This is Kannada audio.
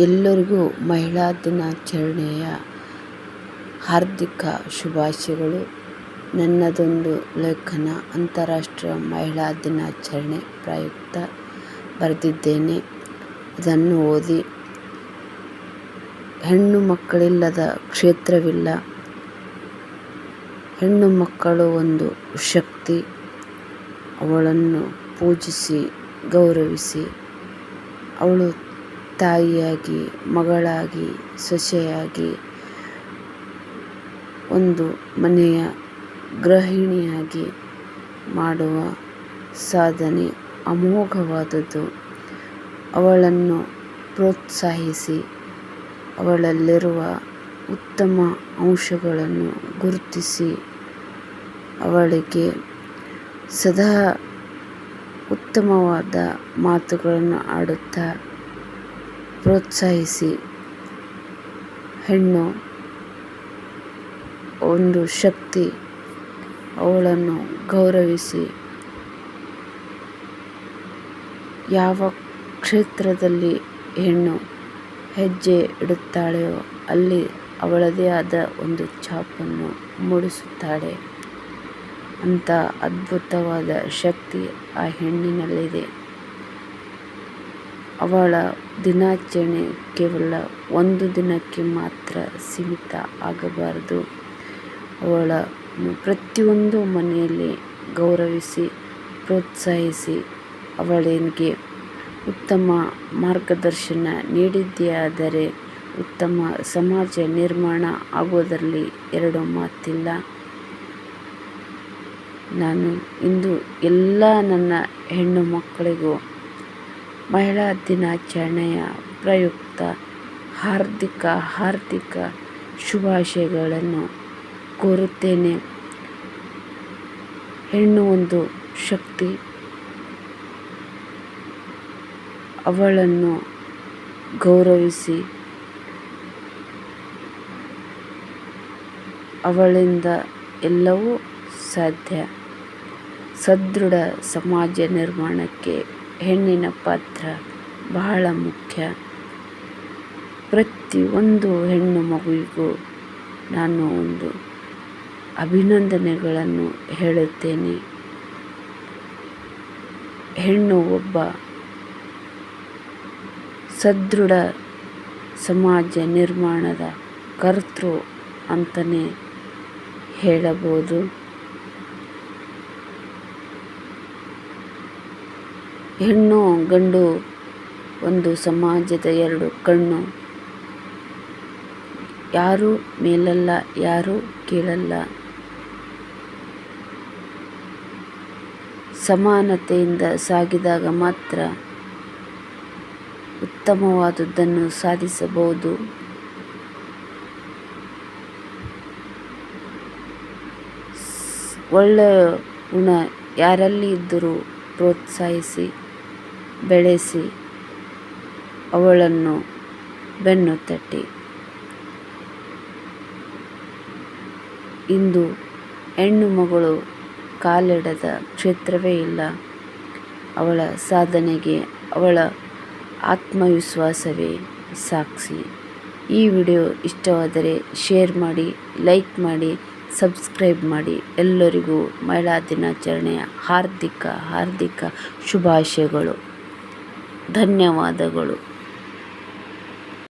ಎಲ್ಲರಿಗೂ ಮಹಿಳಾ ದಿನಾಚರಣೆಯ ಹಾರ್ದಿಕ ಶುಭಾಶಯಗಳು. ನನ್ನದೊಂದು ಲೇಖನ ಅಂತಾರಾಷ್ಟ್ರೀಯ ಮಹಿಳಾ ದಿನಾಚರಣೆ ಪ್ರಯುಕ್ತ ಬರೆದಿದ್ದೇನೆ. ಅದನ್ನು ಓದಿ ಹೆಣ್ಣು ಮಕ್ಕಳಿಲ್ಲದ ಕ್ಷೇತ್ರವಿಲ್ಲ. ಹೆಣ್ಣು ಮಕ್ಕಳು ಒಂದು ಶಕ್ತಿ. ಅವಳನ್ನು ಪೂಜಿಸಿ, ಗೌರವಿಸಿ. ಅವಳು ತಾಯಿಯಾಗಿ, ಮಗಳಾಗಿ, ಸೊಸೆಯಾಗಿ, ಒಂದು ಮನೆಯ ಗೃಹಿಣಿಯಾಗಿ ಮಾಡುವ ಸಾಧನೆ ಅಮೋಘವಾದದ್ದು. ಅವಳನ್ನು ಪ್ರೋತ್ಸಾಹಿಸಿ, ಅವಳಲ್ಲಿರುವ ಉತ್ತಮ ಅಂಶಗಳನ್ನು ಗುರುತಿಸಿ, ಅವಳಿಗೆ ಸದಾ ಉತ್ತಮವಾದ ಮಾತುಗಳನ್ನು ಆಡುತ್ತಾ ಪ್ರೋತ್ಸಾಹಿಸಿ. ಹೆಣ್ಣು, ಒಂದು ಶಕ್ತಿ, ಅವಳನ್ನು ಗೌರವಿಸಿ. ಯಾವ ಕ್ಷೇತ್ರದಲ್ಲಿ ಹೆಣ್ಣು ಹೆಜ್ಜೆ ಇಡುತ್ತಾಳೆಯೋ, ಅಲ್ಲಿ ಅವಳದೇ ಆದ ಒಂದು ಛಾಪನ್ನು ಮೂಡಿಸುತ್ತಾಳೆ. ಅಂಥ ಅದ್ಭುತವಾದ ಶಕ್ತಿ ಆ ಹೆಣ್ಣಿನಲ್ಲಿದೆ. ಅವಳ ದಿನಾಚರಣೆ ಕೇವಲ ಒಂದು ದಿನಕ್ಕೆ ಮಾತ್ರ ಸೀಮಿತ ಆಗಬಾರದು. ಅವಳ ಪ್ರತಿಯೊಂದು ಮನೆಯಲ್ಲಿ ಗೌರವಿಸಿ, ಪ್ರೋತ್ಸಾಹಿಸಿ ಅವಳಿಗೆ ಉತ್ತಮ ಮಾರ್ಗದರ್ಶನ ನೀಡಿದ್ದೇ ಉತ್ತಮ ಸಮಾಜ ನಿರ್ಮಾಣ ಆಗೋದರಲ್ಲಿ ಎರಡು ಮಾತಿಲ್ಲ. ನಾನು ಇಂದು ಎಲ್ಲ ನನ್ನ ಹೆಣ್ಣು ಮಕ್ಕಳಿಗೂ ಮಹಿಳಾ ದಿನಾಚರಣೆಯ ಪ್ರಯುಕ್ತ ಹಾರ್ದಿಕ ಹಾರ್ದಿಕ ಶುಭಾಶಯಗಳನ್ನು ಕೋರುತ್ತೇನೆ. ಹೆಣ್ಣು ಒಂದು ಶಕ್ತಿ. ಅವಳನ್ನು ಗೌರವಿಸಿ. ಅವಳಿಂದ ಎಲ್ಲವೂ ಸಾಧ್ಯ. ಸದೃಢ ಸಮಾಜ ನಿರ್ಮಾಣಕ್ಕೆ ಹೆಣ್ಣಿನ ಪಾತ್ರ ಬಹಳ ಮುಖ್ಯ. ಪ್ರತಿಯೊಂದು ಹೆಣ್ಣು ಮಗುವಿಗೂ ನಾನು ಒಂದು ಅಭಿನಂದನೆಗಳನ್ನು ಹೇಳುತ್ತೇನೆ. ಹೆಣ್ಣು ಒಬ್ಬ ಸದೃಢ ಸಮಾಜ ನಿರ್ಮಾಣದ ಕರ್ತೃ ಅಂತಲೇ ಹೇಳಬಹುದು. ಹೆಣ್ಣು, ಗಂಡು, ಒಂದು ಸಮಾಜದ ಎರಡು ಕಣ್ಣು. ಯಾರು ಮೇಲಲ್ಲ, ಯಾರು ಕೀಳಲ್ಲ. ಸಮಾನತೆಯಿಂದ ಸಾಗಿದಾಗ ಮಾತ್ರ ಉತ್ತಮವಾದದ್ದನ್ನು ಸಾಧಿಸಬಹುದು. ಒಳ್ಳೆಯ ಗುಣ ಯಾರಲ್ಲಿ ಇದ್ದರೂ ಪ್ರೋತ್ಸಾಹಿಸಿ. ಬೆಳೆಸಿ ಅವಳನ್ನು ಬೆನ್ನು ತಟ್ಟಿ. ಇಂದು ಹೆಣ್ಣು ಮಗಳು ಕಾಲಿಡದ ಕ್ಷೇತ್ರವೇ ಇಲ್ಲ. ಅವಳ ಸಾಧನೆಗೆ ಅವಳ ಆತ್ಮವಿಶ್ವಾಸವೇ ಸಾಕ್ಷಿ. ಈ ವಿಡಿಯೋ ಇಷ್ಟವಾದರೆ ಶೇರ್ ಮಾಡಿ, ಲೈಕ್ ಮಾಡಿ, ಸಬ್ಸ್ಕ್ರೈಬ್ ಮಾಡಿ. ಎಲ್ಲರಿಗೂ ಮಹಿಳಾ ದಿನಾಚರಣೆಯ ಹಾರ್ದಿಕ ಹಾರ್ದಿಕ ಶುಭಾಶಯಗಳು. ಧನ್ಯವಾದಗಳು.